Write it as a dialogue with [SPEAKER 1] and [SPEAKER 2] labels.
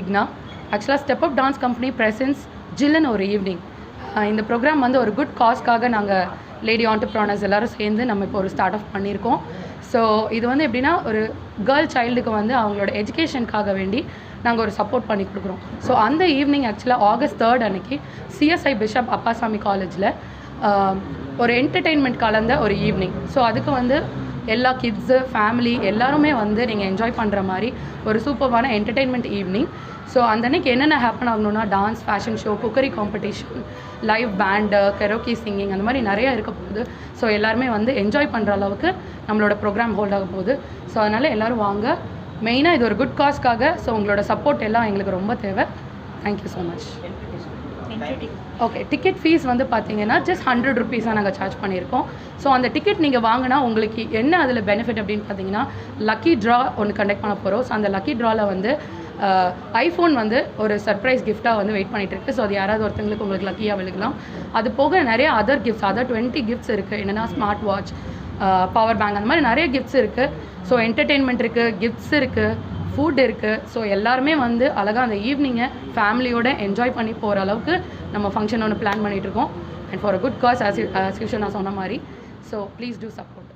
[SPEAKER 1] விக்னா. ஆக்சுவலாக step up dance company presence ஜில்லுன்னு ஒரு ஈவினிங் இந்த ப்ரோக்ராம் வந்து ஒரு குட் காஸ்க்காக நாங்கள் லேடி ஆண்டர்ப்ரானர்ஸ் எல்லோரும் சேர்ந்து நம்ம இப்போ ஒரு ஸ்டார்ட் ஆஃப் பண்ணியிருக்கோம். ஸோ இது வந்து எப்படின்னா ஒரு கேர்ள் சைல்டுக்கு வந்து அவங்களோட எஜுகேஷனுக்காக வேண்டி நாங்கள் ஒரு சப்போர்ட் பண்ணி கொடுக்குறோம். ஸோ அந்த ஈவினிங் ஆக்சுவலாக ஆகஸ்ட் தேர்ட் அன்னைக்கு சிஎஸ்ஐ பிஷப் அப்பாசாமி காலேஜில் ஒரு என்டர்டெயின்மெண்ட் கலந்த ஒரு ஈவினிங் ஸோ அதுக்கு வந்து எல்லா கிட்ஸு ஃபேமிலி எல்லாருமே வந்து நீங்கள் என்ஜாய் பண்ணுற மாதிரி ஒரு சூப்பர்வான என்டர்டெயின்மெண்ட் ஈவினிங் ஸோ அந்த அன்னைக்கு என்னென்ன ஹேப்பன் ஆகணும்னா dance fashion show cookery competition live band karaoke singing அந்த மாதிரி நிறையா இருக்க போகுது. ஸோ எல்லாருமே வந்து என்ஜாய் பண்ணுற அளவுக்கு நம்மளோட ப்ரோக்ராம் ஹோல்ட் ஆக போகுது. ஸோ அதனால் எல்லோரும் வாங்க. மெயினாக இது ஒரு குட் காஸ்க்காக ஸோ உங்களோட சப்போர்ட் எல்லாம் எங்களுக்கு ரொம்ப தேவை. Thank you so much okay ticket fees வந்து பார்த்தீங்கன்னா ஜஸ்ட் ஹண்ட்ரட் ருபீஸாக நாங்கள் சார்ஜ் பண்ணியிருக்கோம். ஸோ அந்த டிக்கெட் நீங்கள் வாங்கினா உங்களுக்கு என்ன அதில் பெனிஃபிட் அப்படின்னு பார்த்தீங்கன்னா லக்கி ட்ரா ஒன்று கண்டக்ட் பண்ண போகிறோம் ஸோ அந்த லக்கி ட்ராவில் வந்து ஐஃபோன் வந்து ஒரு சர்ப்ரைஸ் கிஃப்ட்டாக வந்து வெயிட் இருக்கு. ஸோ அது யாராவது ஒருத்தங்களுக்கு உங்களுக்கு லக்கியாக விழுகலாம். அது போக நிறைய other gifts other twenty gifts இருக்குது என்னென்னா ஸ்மார்ட் வாட்ச் பவர் பேங்க் அந்த மாதிரி நிறைய கிஃப்ட்ஸ் இருக்குது ஸோ என்டர்டெயின்மெண்ட் இருக்குது கிஃப்ட்ஸ் இருக்குது ஃபுட் இருக்குது ஸோ எல்லாருமே வந்து அழகாக அந்த ஈவினிங்கை ஃபேமிலியோட என்ஜாய் பண்ணி போகிற அளவுக்கு நம்ம ஃபங்க்ஷன் ஒன்று பிளான் பண்ணிகிட்ருக்கோம் and for a good cause as as usual நான் சொன்ன மாதிரி. So please do support